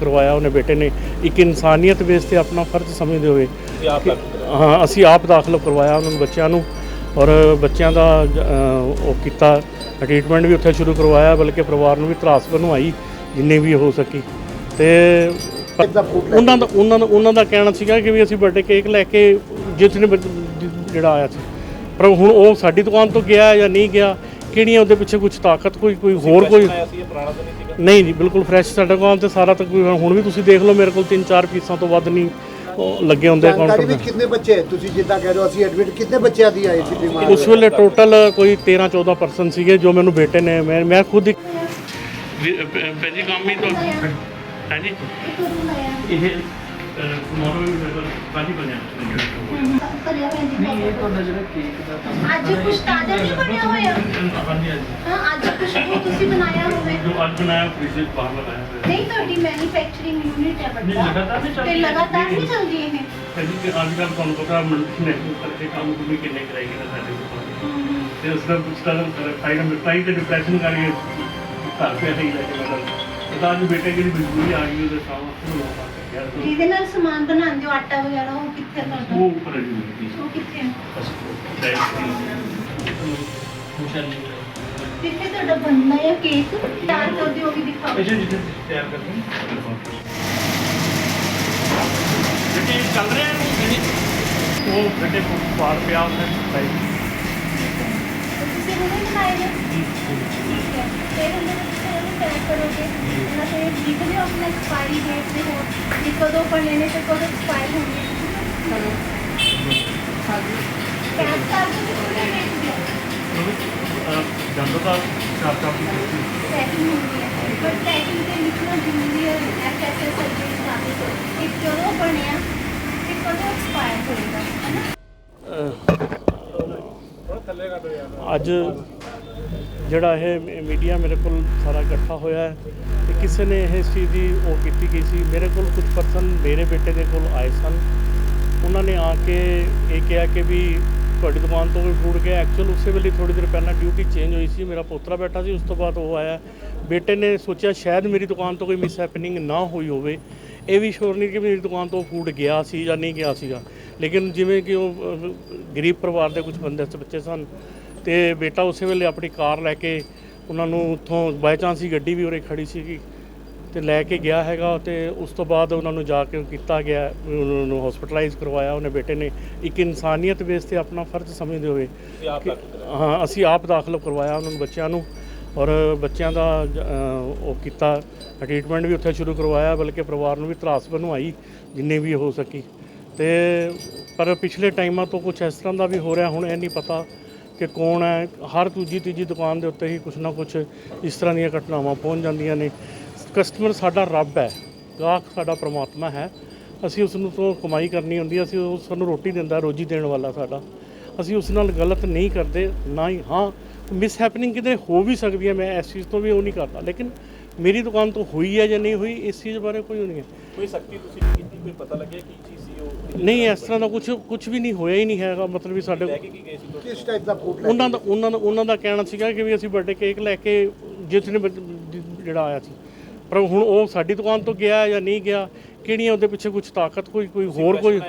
ਕਰਵਾਇਆ ਉਹਨੇ ਬੇਟੇ ਨੇ ਇੱਕ ਇਨਸਾਨੀਅਤ ਬੇਸ ਤੇ ਆਪਣਾ ਫਰਜ਼ ਸਮਝਦੇ ਹੋਏ। ਹਾਂ ਅਸੀਂ ਆਪ ਦਾਖਲ ਕਰਵਾਇਆ ਉਹਨਾਂ ਨੂੰ ਬੱਚਿਆਂ ਨੂੰ ਔਰ ਬੱਚਿਆਂ ਦਾ ਉਹ ਕੀਤਾ। ਟ੍ਰੀਟਮੈਂਟ ਵੀ ਉੱਥੇ ਸ਼ੁਰੂ ਕਰਵਾਇਆ ਬਲਕਿ ਪਰਿਵਾਰ ਨੂੰ ਵੀ ਤਰਾਸ ਬਣਵਾਈ ਜਿੰਨੀ ਵੀ ਹੋ ਸਕੀ। ਤੇ ਉਹਨਾਂ ਦਾ ਉਹਨਾਂ ਦਾ ਉਹਨਾਂ ਦਾ ਕਹਿਣਾ ਸੀਗਾ ਕਿ ਵੀ ਅਸੀਂ ਬਰਥਡੇ ਕੇਕ ਲੈ ਕੇ ਜਿਸ ਨੇ ਜਿਹੜਾ ਆਇਆ ਸੀ। ਪਰ ਹੁਣ ਉਹ ਸਾਡੀ ਦੁਕਾਨ ਤੋਂ ਗਿਆ ਜਾਂ ਨਹੀਂ ਗਿਆ ਕਿਹੜੀਆਂ ਉਹਦੇ ਪਿੱਛੇ ਕੁਝ ਤਾਕਤ ਕੋਈ ਕੋਈ ਹੋਰ ਕੋਈ? ਇਹ ਨਹੀਂ ਜੀ ਬਿਲਕੁਲ ਫਰੈਸ਼ ਸਾਡਾ ਦੁਕਾਨ ਤੇ ਸਾਰਾ ਤਕਰੀਬਨ ਹੁਣ ਵੀ ਤੁਸੀਂ ਦੇਖ ਲਓ ਮੇਰੇ ਕੋਲ 3-4 ਪੀਸਾਂ ਤੋਂ ਵੱਧ ਨਹੀਂ ਲੱਗੇ ਹੁੰਦੇ ਕਾਊਂਟਰ ਵਿੱਚ ਤੇ ਕਿੰਨੇ ਬੱਚੇ ਤੁਸੀਂ ਜਿੱਦਾਂ ਕਹਿ ਰਹੇ ਹੋ ਅਸੀਂ ਐਡਮਿਟ ਕਿੰਨੇ ਬੱਚਿਆਂ ਦੀ ਆਈ ਸੀ ਬਿਮਾਰ ਉਸ ਵੇਲੇ ਟੋਟਲ ਕੋਈ 13-14 ਪਰਸਨ ਸੀਗੇ ਜੋ ਮੈਨੂੰ ਬੇਟੇ ਨੇ ਮੈਂ ਮੈਂ ਖੁਦ ਹੀ ਪੈਜੀ ਕੰਮ ਹੀ ਤੋਂ ਹੈ ਜੀ ਇਹ ਮੋਰੋ ਵੀ ਕਾਜੀ ਬਣਿਆ ਨਹੀਂ ਇਹ ਤੁਹਾਡਾ ਜਿਹੜਾ ਕੇਕ ਦਾ ਕੰਮ ਅੱਜ ਕੁਝ ਤਾਜ਼ਾ ਨਹੀਂ ਬਣਿਆ ਹੋਇਆ? ਹਾਂਜੀ ਹਾਂ ਅੱਜ ਕੁਝ ਉਹ ਤੁਸੀਂ ਬਣਾਇਆ ਹੋਵੇ। ਜੋ ਅੱਜ ਬਣਾਇਆ ਫ੍ਰਿਜ ਬਾਹਰ ਲਗਾਇਆ ਹੋਇਆ। ਨਹੀਂ ਤੁਹਾਡੀ ਮੈਨੂਫੈਕਚਰਿੰਗ ਯੂਨਿਟ ਹੈ ਨਹੀਂ, ਵੱਡਾ ਲਗਾਤਾਰ ਨਹੀਂ ਚੱਲਦੀ ਤੇ ਹੈ। ਲਗਾਤਾਰ ਨਹੀਂ ਚੱਲਦੀ ਇਹ? ਕਹਿੰਦੀ ਕਿ ਅੱਜ ਕੱਲ੍ਹ ਤੁਹਾਨੂੰ ਪਤਾ ਨੈਸ਼ਨਲ ਕਰਕੇ ਕੰਮ ਵੀ ਕਿੰਨੇ ਕਰਾਏਗੀ ਨਾ ਸਾਡੇ ਕੋਲ ਤੇ ਉਸ ਦਾ ਕੁਝ ਤਾਂ ਫਾਈਲ ਨੰਬਰ ਫਾਈਲ ਤੇ ਡਿਪਰੈਸ਼ਨ ਕਰਕੇ ਘਰ ਤੇ ਹੀ ਲੈ ਕੇ ਮਤਲਬ ਪਤਾ ਅੱਜ ਬੇਟੇ ਦੀ ਮਜਬੂਰੀ ਆ ਗਈ ਉਹਦੇ ਸਾਹਮਣੇ ਨੂੰ ਲੋਕਾਂ ਕੇ ਯਾਰ ਤੂੰ ਜਿਹਦੇ ਨਾਲ ਸਮਾਨ ਬਣਾਉਂਦੇ ਹੋ ਆਟਾ ਵਗੈਰਾ ਉਹ ਕਿੱਥੇ ਤੁਹਾਡਾ? ਉਹ ਉੱਪਰ ਹੈ ਜੀ ਉਹ ਕਿੱਥੇ ਡਾਇਰੈਕਟ ਕਿੱਥੇ ਤੁਹਾਡਾ ਬਣਨਾ ਹੈ ਕੇਕ। ਤਿਆਰ ਕਰਦੇ ਹੋ ਵੀ ਦਿਖਾਓ। ਜਿੱਥੇ ਕਰਦੇ ਬੇਟੇ ਚੱਲ ਰਿਹਾ ਹੈ? ਉਹ ਬੇਟੇ ਪਾਰ ਪਿਆ ਉਹਨੇ ਸਾਈਡ ਤੁਸੀਂ ਹੁਣੇ ਬਣਾਏ ਨੇ ਠੀਕ ਹੈ ਫਿਰ ਉਹਨਾਂ ਨੂੰ ਤੁਸੀਂ ਉਹਨੂੰ ਪੈਕ ਕਰੋਗੇ ਉਹਨਾਂ ਤੇ ਲਿਖ ਦਿਓ ਆਪਣਾ ਐਕਸਪਾਇਰੀ ਡੇਟ ਤੇ ਹੋਰ ਕਿ ਕਦੋਂ ਬਣੇ ਨੇ ਤੇ ਕਦੋਂ ਐਕਸਪਾਇਰ ਹੋਣਗੇ ਪੈਕ ਕਰ ਦਿਓ ਤੇ ਪੂਰੇ ਲਿਖ ਦਿਓ ਜੰਦੋ ਦਾ ਚਾਰ ਚਾਰ ਦੀ ਕੁਰਸੀ ਪੈਕਿੰਗ ਹੁੰਦੀ ਹੈ ਪਰ ਪੈਕਿੰਗ ਤੇ ਲਿਖਣਾ ਜ਼ਰੂਰੀ ਹੈ ਐਫਐਸਐਸ ਸਰਵਿਸ ਦਾ ਕਿ ਜਦੋਂ ਅੱਜ ਜਿਹੜਾ ਇਹ ਮੀਡੀਆ ਮੇਰੇ ਕੋਲ ਸਾਰਾ ਇਕੱਠਾ ਹੋਇਆ ਹੈ ਤੇ ਕਿਸੇ ਨੇ ਇਹ ਚੀਜ਼ ਦੀ ਉਹ ਕੀਤੀ ਗਈ ਸੀ? ਮੇਰੇ ਕੋਲ ਕੁਝ ਪਰਸਨ ਮੇਰੇ ਬੇਟੇ ਦੇ ਕੋਲ ਆਏ ਸਨ। ਉਹਨਾਂ ਨੇ ਆ ਕੇ ਇਹ ਕਿਹਾ ਕਿ ਵੀ ਤੁਹਾਡੀ ਦੁਕਾਨ ਤੋਂ ਕੋਈ ਫੂਡ ਗਿਆ। ਐਕਚੁਅਲ ਉਸੇ ਵੇਲੇ ਥੋੜੀ ਦੇਰ ਪਹਿਲਾਂ ਡਿਊਟੀ ਚੇਂਜ ਹੋਈ ਸੀ। ਮੇਰਾ ਪੋਤਰਾ ਬੈਠਾ ਸੀ, ਉਸ ਤੋਂ ਬਾਅਦ ਉਹ ਆਇਆ। ਬੇਟੇ ਨੇ ਸੋਚਿਆ ਸ਼ਾਇਦ ਮੇਰੀ ਦੁਕਾਨ ਤੋਂ ਕੋਈ ਮਿਸ ਹੈਪਨਿੰਗ ਨਾ ਹੋਈ ਹੋਵੇ। ਇਹ ਵੀ ਸ਼ੋਰ ਨਹੀਂ ਕਿ ਮੇਰੀ ਦੁਕਾਨ ਤੋਂ ਫੂਡ ਗਿਆ ਸੀ ਜਾਂ ਨਹੀਂ ਗਿਆ ਸੀਗਾ। ਲੇਕਿਨ ਜਿਵੇਂ ਕਿ ਉਹ ਗਰੀਬ ਪਰਿਵਾਰ ਦੇ ਕੁਝ ਬੰਦੇ, ਬੱਚੇ ਸਨ ਤੇ ਬੇਟਾ ਉਸੇ ਵੇਲੇ ਆਪਣੀ ਕਾਰ ਲੈ ਕੇ ਉਹਨਾਂ ਨੂੰ ਉੱਥੋਂ ਬਾਈ ਚਾਂਸ ਹੀ ਗੱਡੀ ਵੀ ਉਰੇ ਖੜੀ ਸੀਗੀ ਤੇ ਲੈ ਕੇ ਗਿਆ ਹੈਗਾ ਤੇ ਉਸ ਤੋਂ ਬਾਅਦ ਉਹਨਾਂ ਨੂੰ ਜਾ ਕੇ ਕੀਤਾ ਗਿਆ ਉਹਨਾਂ ਨੂੰ ਹਸਪੀਟਲਾਈਜ਼ ਕਰਵਾਇਆ ਉਹਨੇ ਬੇਟੇ ਨੇ ਇੱਕ ਇਨਸਾਨੀਅਤ ਬੇਸ ਤੇ ਆਪਣਾ ਫਰਜ਼ ਸਮਝਦੇ ਹੋਏ ਹਾਂ ਅਸੀਂ ਆਪ ਦਾਖਲ ਕਰਵਾਇਆ ਉਹਨਾਂ ਨੂੰ ਬੱਚਿਆਂ ਨੂੰ ਔਰ ਬੱਚਿਆਂ ਦਾ ਉਹ ਕੀਤਾ ਟ੍ਰੀਟਮੈਂਟ ਵੀ ਉੱਥੇ ਸ਼ੁਰੂ ਕਰਵਾਇਆ ਬਲਕਿ ਪਰਿਵਾਰ ਨੂੰ ਵੀ ਤਰਾਸ ਬਣਵਾਈ ਜਿੰਨੀ ਵੀ ਹੋ ਸਕੀ। ਤੇ ਪਰ ਪਿਛਲੇ ਟਾਈਮਾਂ ਤੋਂ ਕੁਝ ਇਸ ਤਰ੍ਹਾਂ ਦਾ ਵੀ ਹੋ ਰਿਹਾ ਹੁਣ ਇਹ ਨਹੀਂ ਪਤਾ ਕਿ ਕੌਣ ਹੈ, ਹਰ ਦੂਜੀ ਤੀਜੀ ਦੁਕਾਨ ਦੇ ਉੱਤੇ ਹੀ ਕੁਛ ਨਾ ਕੁਛ ਇਸ ਤਰ੍ਹਾਂ ਦੀਆਂ ਘਟਨਾਵਾਂ ਪਹੁੰਚ ਜਾਂਦੀਆਂ ਨੇ। ਕਸਟਮਰ ਸਾਡਾ ਰੱਬ ਹੈ, ਗਾਹਕ ਸਾਡਾ ਪ੍ਰਮਾਤਮਾ ਹੈ। ਅਸੀਂ ਉਸ ਨੂੰ ਤੋਂ ਕਮਾਈ ਕਰਨੀ ਹੁੰਦੀ ਹੈ, ਅਸੀਂ ਉਹ ਸਾਨੂੰ ਰੋਟੀ ਦਿੰਦਾ, ਰੋਜੀ ਦੇਣ ਵਾਲਾ ਸਾਡਾ। ਅਸੀਂ ਉਸ ਨਾਲ ਗਲਤ ਨਹੀਂ ਕਰਦੇ, ਨਾ ਹੀ, ਹਾਂ ਮਿਸ ਹੈਪਨਿੰਗ ਕਿਤੇ ਹੋ ਵੀ ਸਕਦੀ ਹੈ, ਮੈਂ ਇਸ ਚੀਜ਼ ਤੋਂ ਵੀ ਉਹ ਨਹੀਂ ਕਰਦਾ। ਲੇਕਿਨ ਮੇਰੀ ਦੁਕਾਨ ਤੋਂ ਹੋਈ ਹੈ ਜਾਂ ਨਹੀਂ ਹੋਈ, ਇਸ ਚੀਜ਼ ਬਾਰੇ ਕੋਈ ਉਹ ਨਹੀਂ ਹੈ। ਕੋਈ ਸਖਤੀ ਤੁਸੀਂ ਕੀਤੀ? ਕੋਈ ਪਤਾ ਲੱਗਿਆ ਕੀ ਚੀਜ਼ ਨਹੀਂ ਇਸ ਤਰ੍ਹਾਂ ਦਾ ਕੁਝ ਕੁਝ ਵੀ ਨਹੀਂ ਹੋਇਆ ਹੀ ਨਹੀਂ ਹੈਗਾ ਮਤਲਬ ਵੀ ਸਾਡੇ ਕਿਸ ਟਾਈਪ ਦਾ ਫੂਡ ਲੈ ਉਹਨਾਂ ਦਾ ਉਹਨਾਂ ਦਾ ਉਹਨਾਂ ਦਾ ਕਹਿਣਾ ਸੀਗਾ ਕਿ ਵੀ ਅਸੀਂ ਬਰਥਡੇ ਕੇਕ ਲੈ ਕੇ ਜਿਸ ਨੇ ਜਿਹੜਾ ਆਇਆ ਸੀ। ਪਰ ਹੁਣ ਉਹ ਸਾਡੀ ਦੁਕਾਨ ਤੋਂ ਗਿਆ ਜਾਂ ਨਹੀਂ ਗਿਆ ਕਿਹੜੀਆਂ ਉਹਦੇ ਪਿੱਛੇ ਕੁਝ ਤਾਕਤ ਕੋਈ ਕੋਈ ਹੋਰ ਕੋਈ?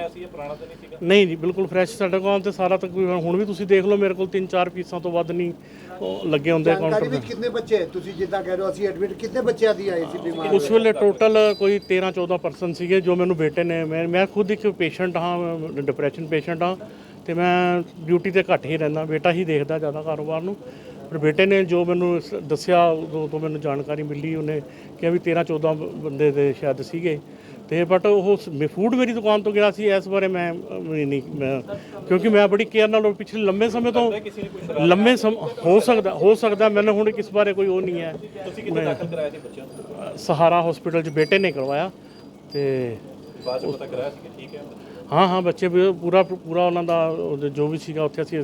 ਨਹੀਂ ਜੀ ਬਿਲਕੁਲ ਫਰੈਸ਼ ਸਾਡਾ ਦੁਕਾਨ ਤੇ ਸਾਰਾ ਤਕਰੀਬਨ ਹੁਣ ਵੀ ਤੁਸੀਂ ਦੇਖ ਲਓ ਮੇਰੇ ਕੋਲ 3-4 ਪੀਸਾਂ ਤੋਂ ਵੱਧ ਨਹੀਂ ਉਹ ਲੱਗੇ ਹੁੰਦੇ ਕਾਊਂਟਰ ਤੇ ਕਿੰਨੇ ਬੱਚੇ ਤੁਸੀਂ ਜਿੱਦਾਂ ਕਹਿ ਰਹੇ ਹੋ ਅਸੀਂ ਐਡਮਿਟ ਕਿੰਨੇ ਬੱਚਿਆਂ ਦੀ ਆਈ ਸੀ ਬਿਮਾਰ? ਉਸ ਵੇਲੇ ਟੋਟਲ ਕੋਈ 13-14 ਪਰਸਨ ਸੀਗੇ ਜੋ ਮੈਨੂੰ ਬੇਟੇ ਨੇ ਮੈਂ ਮੈਂ ਖੁਦ ਇੱਕ ਪੇਸ਼ੈਂਟ ਹਾਂ ਡਿਪਰੈਸ਼ਨ ਪੇਸ਼ੈਂਟ ਹਾਂ ਤੇ ਮੈਂ ਡਿਊਟੀ ਤੇ ਘੱਟ ਹੀ ਰਹਿੰਦਾ ਬੇਟਾ ਹੀ ਦੇਖਦਾ ਜ਼ਿਆਦਾ ਕਾਰੋਬਾਰ ਨੂੰ। ਪਰ ਬੇਟੇ ਨੇ ਜੋ ਮੈਨੂੰ ਦੱਸਿਆ ਉਦੋਂ ਤੋਂ ਮੈਨੂੰ ਜਾਣਕਾਰੀ ਮਿਲੀ ਉਹਨੇ ਕਿਹਾ ਵੀ 13-14 ਬੰਦੇ ਦੇ ਸ਼ਾਇਦ ਸੀਗੇ। ਤੇ ਬਟ ਉਹ ਫੂਡ ਮੇਰੀ ਦੁਕਾਨ ਤੋਂ ਗਿਆ ਸੀ ਇਸ ਬਾਰੇ ਮੈਂ ਨਹੀਂ ਮੈਂ ਕਿਉਂਕਿ ਮੈਂ ਬੜੀ ਕੇਅਰ ਨਾਲ ਪਿਛਲੇ ਲੰਬੇ ਸਮੇਂ ਤੋਂ ਲੰਬੇ ਸਮ ਹੋ ਸਕਦਾ ਹੋ ਸਕਦਾ ਮੈਨੂੰ ਹੁਣ ਕਿਸ ਬਾਰੇ ਕੋਈ ਉਹ ਨਹੀਂ ਹੈ। ਤੁਸੀਂ ਕਿੱਥੇ ਦਾਖਲ ਕਰਾਇਆ ਸੀ ਬੱਚਿਆਂ ਨੂੰ? ਸਹਾਰਾ ਹਸਪੀਟਲ 'ਚ ਬੇਟੇ ਨੇ ਕਰਵਾਇਆ ਤੇ ਬਾਅਦ ਚ ਪਤਾ ਕਰਾਇਆ ਸੀ ਕਿ ਠੀਕ ਹੈ? ਹਾਂ ਹਾਂ ਬੱਚੇ ਵੀ ਪੂਰਾ ਪੂਰਾ ਉਹਨਾਂ ਦਾ ਜੋ ਵੀ ਸੀਗਾ ਉੱਥੇ ਅਸੀਂ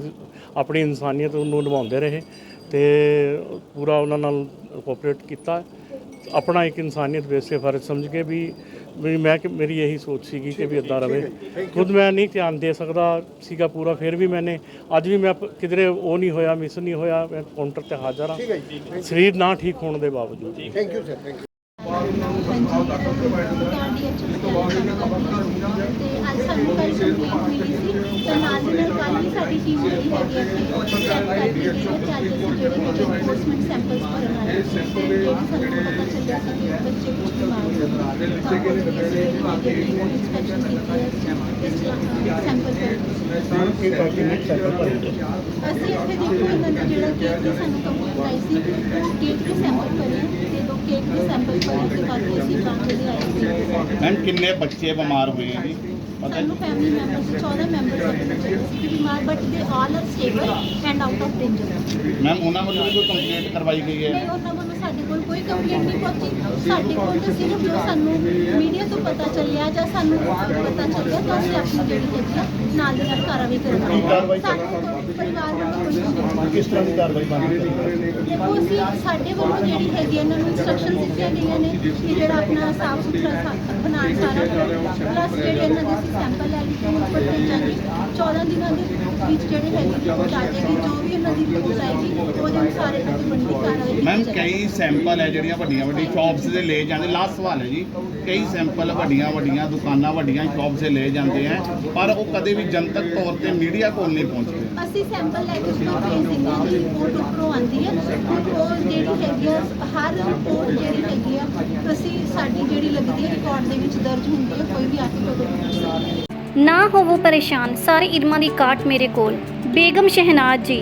ਆਪਣੀ ਇਨਸਾਨੀਅਤ ਨੂੰ ਨਿਭਾਉਂਦੇ ਰਹੇ ਤੇ ਪੂਰਾ ਉਹਨਾਂ ਨਾਲ ਕੋਆਪਰੇਟ ਕੀਤਾ। ਆਪਣਾ ਇੱਕ ਇਨਸਾਨੀਅਤ ਬੇਸ ਤੇ ਫਰਜ਼ ਸਮਝ ਕੇ ਵੀ ਵੀ ਮੈਂ ਕਿ ਮੇਰੀ ਇਹੀ ਸੋਚ ਸੀਗੀ ਕਿ ਵੀ ਇਦਾਂ ਰਵੇ। ਖੁਦ ਮੈਂ ਨਹੀਂ ਧਿਆਨ ਦੇ ਸਕਦਾ ਸੀਗਾ ਪੂਰਾ ਫਿਰ ਵੀ ਮੈਨੇ ਅੱਜ ਵੀ ਮੈਂ ਕਿਧਰੇ ਉਹ ਨਹੀਂ ਹੋਇਆ ਮਿਸ ਨਹੀਂ ਹੋਇਆ ਮੈਂ ਕਾਊਂਟਰ ਤੇ ਹਾਜ਼ਰ ਠੀਕ ਹਾਂ ਸਰੀਰ ਨਾ ਠੀਕ ਹੋਣ ਦੇ ਬਾਵਜੂਦ। Thank you sir thank you samples ਭਰਨ ਸੀ ਤੇ ਜਿਹੜੀ ਸਾਨੂੰ ਪਤਾ ਚੱਲਿਆ ਸੀ ਕਿ ਬੱਚੇ ਕੁਝ ਬਿਮਾਰ ਸੀ ਤਾਂ ਉਹਦੇ ਲਈ ਅਸੀਂ ਇੱਥੇ ਦੇਖੋ ਇਹਨਾਂ ਦਾ ਜਿਹੜਾ ਕੇਕ ਦੀ ਸਾਨੂੰ ਕੰਪਲੇਂਟ ਆਈ ਸੀ ਉਹ ਕੇਕ ਦੇ ਸੈਂਪਲ ਭਰੇ ਤੇ ਦੋ ਕੇਕ ਦੇ ਸੈਂਪਲ ਭਰੇ ਤੇ ਬਾਕੀ ਅਸੀਂ ਬਾਕੀ ਦੇ ਆਏ ਸੀ। ਮੈਮ ਕਿੰਨੇ ਬੱਚੇ ਬਿਮਾਰ ਹੋਏ ਆ ਜੀ? ਪਤਾ ਸਾਨੂੰ ਫੈਮਿਲੀ ਮੈਂਬਰਸ 14 ਮੈਂਬਰਸ ਸੀ ਬਿਮਾਰ but they all are stable and out of danger ma'am ਉਹਨਾਂ ਵੱਲੋਂ ਵੀ ਕੋਈ ਕੰਪਲੇਂਟ ਕਰਵਾਈ ਗਈ ਹੈ? ਨਹੀਂ ਉਹਨਾਂ ਵੱਲੋਂ ਸਾਡੇ ਕੋਲ ਕੋਈ ਕੰਪਲੇਂਟ ਨਹੀਂ ਪਹੁੰਚੀ। ਸਾਡੇ ਕੋਲ ਤਾਂ ਸਿਰਫ ਜੋ ਸਾਨੂੰ ਮੀਡੀਆ ਤੋਂ ਪਤਾ ਚੱਲਿਆ ਜਾਂ ਸਾਨੂੰ ਪਤਾ ਚੱਲਿਆ ਤਾਂ ਅਸੀਂ ਆਪਣੀ ਜਿਹੜੀ ਹੈਗੀ ਆ ਨਾਲ ਦੀ ਨਾਲ ਕਾਰਵਾਈ ਕੀ ਕਾਰਵਾਈ ਕਰਵਾਈ ਸਾਨੂੰ ਕੋਈ ਪਰਿਵਾਰ ਵੱਲੋਂ ਨਹੀਂ ਕਿਸ ਤਰ੍ਹਾਂ ਦੀ ਕਾਰਵਾਈ ਬਣ ਰਹੀ ਹੈ? ਦੇਖੋ ਅਸੀਂ ਸਾਡੇ ਵੱਲੋਂ ਜਿਹੜੀ ਹੈਗੀ ਇਹਨਾਂ ਨੂੰ ਇਨਸਟਰਕਸ਼ਨ ਦਿੱਤੀਆਂ ਗਈਆਂ ਨੇ ਕਿ ਜਿਹੜਾ ਆਪਣਾ ਸਾਫ਼ ਸੁਥਰਾ ਬਣਾਉਣ ਸਾਰਾ ਪਲੱਸ ਜਿਹੜੇ ਇਹਨਾਂ ਦੇ ਅਸੀਂ ਸੈਂਪਲ ਲੈ ਕੇ ਉੱਪਰ ਭੇਜਾਂਗੇ 14 ਦਿਨਾਂ ਦੇ ਵਿੱਚ ਜਿਹੜੇ ਹੈਗੇ ਆ ਜਾਏਗੀ ਜੋ ਵੀ ਇਹਨਾਂ ਦੀ ਰਿਪੋਰਟ ਆਏਗੀ ਉਹਦੇ ਅਨੁਸਾਰ ਇਹਨਾਂ ਦੀ ਬਣਦੀ ਕਾਰਵਾਈ ਕੀਤੀ ਮੈਮ ਕਈ ਸੈਂਪਲ ਹੈ ਜਿਹੜੀਆਂ ਵੱਡੀਆਂ ਵੱਡੀਆਂ ਸ਼ਾਪਸ ਦੇ ਲੈ ਜਾਂਦੇ। ਲਾਸਟ ਸਵਾਲ ਹੈ ਜੀ। ਕਈ ਸੈਂਪਲ ਵੱਡੀਆਂ ਵੱਡੀਆਂ ਦੁਕਾਨਾਂ ਵੱਡੀਆਂ ਸ਼ਾਪਸ ਦੇ ਲੈ ਜਾਂਦੇ ਆ ਪਰ ਉਹ ਕਦੇ ਵੀ ਜਨਤਕ ਤੌਰ ਤੇ ਮੀਡੀਆ ਕੋਲ ਨਹੀਂ ਪਹੁੰਚਦੇ। ਅਸੀਂ ਸੈਂਪਲ ਲੈ ਕੇ ਹਾਂ ਜੀ ਰਿਪੋਰਟ ਉੱਪਰੋਂ ਆਉਂਦੀ ਹੈ। ਉਹ ਜਿਹੜੀ ਹੈਗੀ ਆ ਹਰ ਰਿਪੋਰਟ ਜਿਹੜੀ ਹੈਗੀ ਆ ਅਸੀਂ ਸਾਡੀ ਜਿਹੜੀ ਲੱਗਦੀ ਹੈ ਰਿਕਾਰਡ ਦੇ ਵਿੱਚ ਦਰਜ ਹੁੰਦੀ ਹੈ ਕੋਈ ਵੀ ਆ ਕੇ ਕਦੋਂ ਵੀ ਪੁੱਛ ਸਕਦਾ ਹੈ ਨਾ ਹੋਵੋ ਪਰੇਸ਼ਾਨ। ਸਾਰੇ ਇਲਮਾਂ ਦੀ ਕਾਟ ਮੇਰੇ ਕੋਲ। ਬੇਗਮ ਸ਼ਹਿਨਾਜ਼ ਜੀ।